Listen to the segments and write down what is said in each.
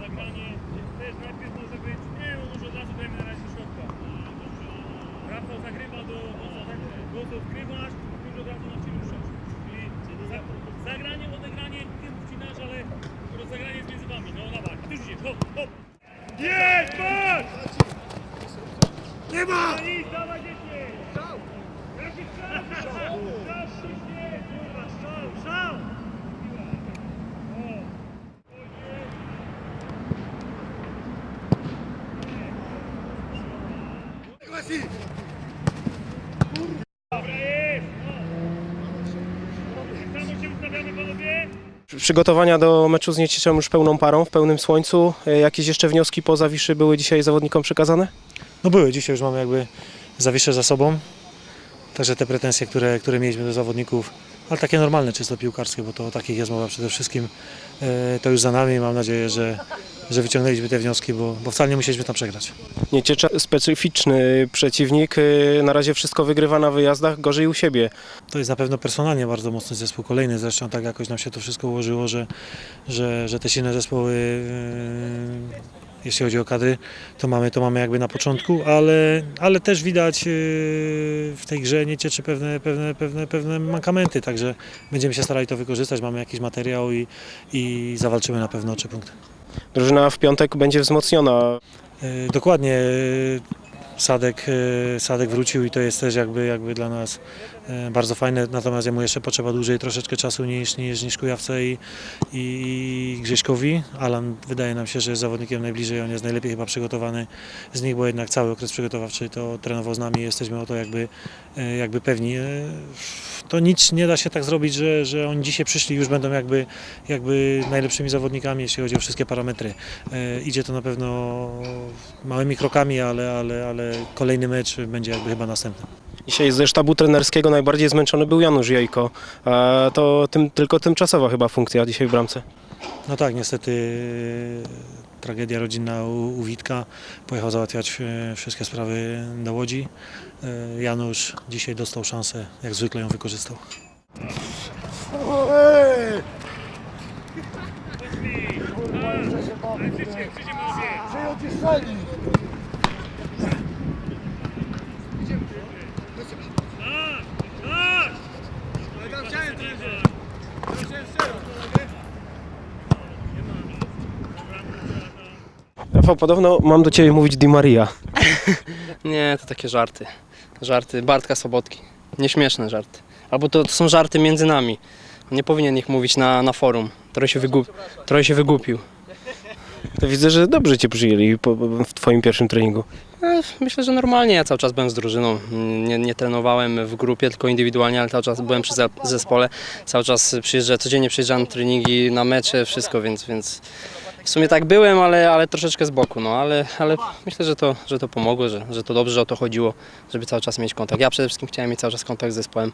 Zagranie też najpierw co wgrywasz, już od razu na ciebie ruszasz. Czyli za, zagranie, odegranie, ty wcinasz, ale rozegranie jest między wami. No dawaj, a ty już idziesz, hop, hop. Jest, patrz! Nie ma! Nic, dawaj dzieci! Strzał! Jaki? Strzał! Strzał! Ciśnie! Kurwa, strzał! Strzał! O! Ojej! Dobra jest! No. Samo się ustawiamy panowie? Przygotowania do meczu z Nieciszem już pełną parą, w pełnym słońcu. E, Jakieś jeszcze wnioski po Zawiszy były dzisiaj zawodnikom przekazane? No były, dzisiaj już mamy jakby zawiszę za sobą. Także te pretensje, które, które mieliśmy do zawodników, ale takie normalne, czysto piłkarskie, bo to o takich jest mowa przede wszystkim, e, to już za nami. Mam nadzieję, że, że wyciągnęliśmy te wnioski, bo, bo wcale nie musieliśmy tam przegrać. Nieciecza specyficzny przeciwnik, e, na razie wszystko wygrywa na wyjazdach, gorzej u siebie. To jest na pewno personalnie bardzo mocny zespół, kolejny zresztą, tak jakoś nam się to wszystko ułożyło, że, że, że te silne zespoły, e, jeśli chodzi o kadry, to mamy, to mamy jakby na początku, ale, ale też widać e, w tej grze nie cieczy pewne, pewne, pewne, pewne mankamenty, także będziemy się starali to wykorzystać, mamy jakiś materiał i, i zawalczymy na pewno o trzy punkty. Drużyna w piątek będzie wzmocniona. E, Dokładnie. e, Sadek, e, Sadek wrócił i to jest też jakby, jakby dla nas bardzo fajne, natomiast jemu jeszcze potrzeba dłużej troszeczkę czasu niż, niż, niż Kujawce i, i Grześkowi. Alan wydaje nam się, że jest zawodnikiem najbliżej, on jest najlepiej chyba przygotowany z nich, bo jednak cały okres przygotowawczy to trenował z nami jesteśmy o to jakby, e, jakby pewni. E, To nic nie da się tak zrobić, że, że oni dzisiaj przyszli już będą jakby, jakby najlepszymi zawodnikami, jeśli chodzi o wszystkie parametry. E, Idzie to na pewno małymi krokami, ale, ale, ale kolejny mecz będzie jakby chyba następny. Dzisiaj ze sztabu trenerskiego najbardziej zmęczony był Janusz Jejko. A to tym, tylko tymczasowa chyba funkcja dzisiaj w bramce. No tak, niestety e, tragedia rodzinna u, u Witka. Pojechał załatwiać e, wszystkie sprawy do Łodzi. E, Janusz dzisiaj dostał szansę, jak zwykle ją wykorzystał. Krzycie, krzycie panowie! Tak, tak! Ale tam chciałem trener! Rafał, podobno mam do Ciebie mówić Di Maria. Nie, to takie żarty. Żarty Bartka Sobotki. Nieśmieszne żarty. Albo to, to są żarty między nami. Nie powinien ich mówić na, na forum. Trochę się, wygu, trochę się wygupił. To widzę, że dobrze Cię przyjęli po, w Twoim pierwszym treningu. E, Myślę, że normalnie. Ja cały czas byłem z drużyną. Nie, nie trenowałem w grupie, tylko indywidualnie, ale cały czas byłem przy ze- zespole. Cały czas przyjeżdżałem, codziennie przyjeżdżałem na treningi, na mecze, wszystko, więc, więc w sumie tak byłem, ale, ale troszeczkę z boku. No, ale, ale myślę, że to, że to pomogło, że, że to dobrze, że o to chodziło, żeby cały czas mieć kontakt. Ja przede wszystkim chciałem mieć cały czas kontakt z zespołem.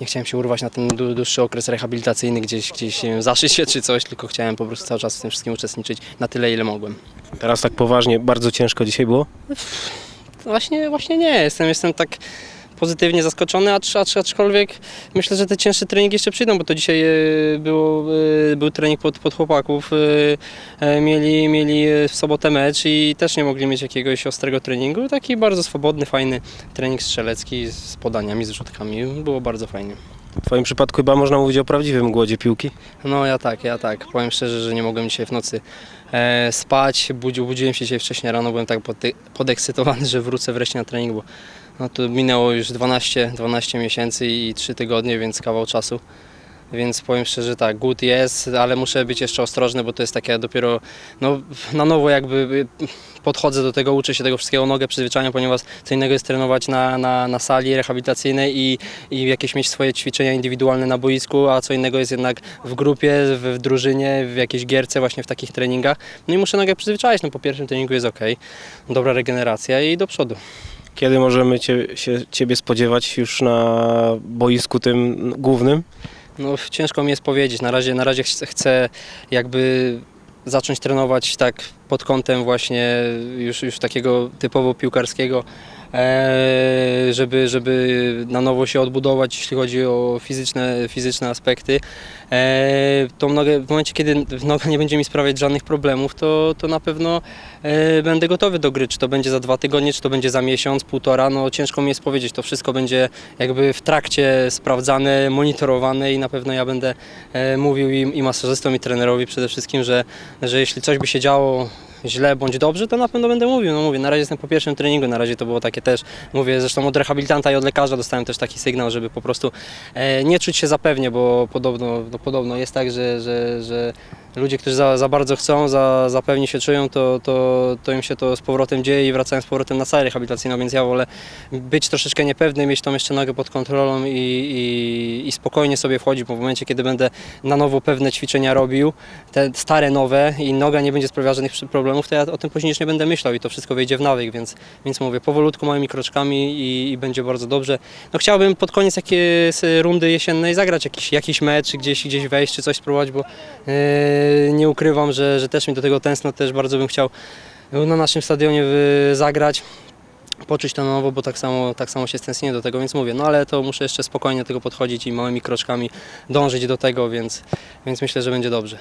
Nie chciałem się urwać na ten dłu- dłuższy okres rehabilitacyjny, gdzieś, gdzieś nie wiem, zaszyć się czy coś, tylko chciałem po prostu cały czas w tym wszystkim uczestniczyć na tyle, ile mogłem. Teraz tak poważnie, bardzo ciężko dzisiaj było. Właśnie, właśnie nie, jestem, jestem tak pozytywnie zaskoczony, acz, acz, aczkolwiek myślę, że te cięższe treningi jeszcze przyjdą, bo to dzisiaj e, było, e, był trening pod, pod chłopaków, e, mieli, mieli w sobotę mecz i też nie mogli mieć jakiegoś ostrego treningu, taki bardzo swobodny, fajny trening strzelecki z podaniami, z rzutkami, było bardzo fajnie. W Twoim przypadku chyba można mówić o prawdziwym głodzie piłki. No ja tak, ja tak. Powiem szczerze, że nie mogłem dzisiaj w nocy e, spać. Budził, budziłem się dzisiaj wcześniej rano, byłem tak pode- podekscytowany, że wrócę wreszcie na trening, bo no, to minęło już 12, 12 miesięcy i 3 tygodnie, więc kawał czasu. Więc powiem szczerze, tak, głód jest, ale muszę być jeszcze ostrożny, bo to jest takie dopiero no, na nowo jakby y, podchodzę do tego, uczę się tego wszystkiego, nogę przyzwyczajam, ponieważ co innego jest trenować na, na, na sali rehabilitacyjnej i, i jakieś mieć swoje ćwiczenia indywidualne na boisku, a co innego jest jednak w grupie, w, w drużynie, w jakiejś gierce, właśnie w takich treningach. No i muszę nogę przyzwyczaić, no po pierwszym treningu jest ok, dobra regeneracja i do przodu. Kiedy możemy cię, się Ciebie spodziewać już na boisku tym głównym? No, ciężko mi jest powiedzieć. Na razie, na razie chcę, jakby zacząć trenować tak pod kątem właśnie już, już takiego typowo piłkarskiego, e, żeby, żeby na nowo się odbudować, jeśli chodzi o fizyczne, fizyczne aspekty. E, tą nogę, w momencie, kiedy noga nie będzie mi sprawiać żadnych problemów, to, to na pewno e, będę gotowy do gry. Czy to będzie za dwa tygodnie, czy to będzie za miesiąc, półtora, no ciężko mi jest powiedzieć. To wszystko będzie jakby w trakcie sprawdzane, monitorowane i na pewno ja będę e, mówił i, i masażystom, i trenerowi przede wszystkim, że, że jeśli coś by się działo źle bądź dobrze, to na pewno będę mówił. No mówię, na razie jestem po pierwszym treningu, na razie to było takie też, mówię, zresztą od rehabilitanta i od lekarza dostałem też taki sygnał, żeby po prostu nie czuć się zapewnie, bo podobno, no, podobno jest tak, że, że, że ludzie, którzy za, za bardzo chcą, za, za pewnie się czują, to, to, to im się to z powrotem dzieje i wracają z powrotem na salę rehabilitacyjną, więc ja wolę być troszeczkę niepewny, mieć tą jeszcze nogę pod kontrolą i, i, i spokojnie sobie wchodzić, bo w momencie, kiedy będę na nowo pewne ćwiczenia robił, te stare, nowe i noga nie będzie sprawiała żadnych problemów, to ja o tym później nie będę myślał i to wszystko wejdzie w nawyk, więc, więc mówię, powolutku, małymi kroczkami i, i będzie bardzo dobrze. No chciałbym pod koniec jakiejś rundy jesiennej zagrać jakiś, jakiś mecz, gdzieś, gdzieś wejść czy coś spróbować, bo e, nie ukrywam, że, że też mi do tego tęskno, też bardzo bym chciał na naszym stadionie zagrać poczuć to na nowo, bo tak samo, tak samo się stęsknię do tego, więc mówię, no ale to muszę jeszcze spokojnie do tego podchodzić i małymi kroczkami dążyć do tego, więc, więc myślę, że będzie dobrze.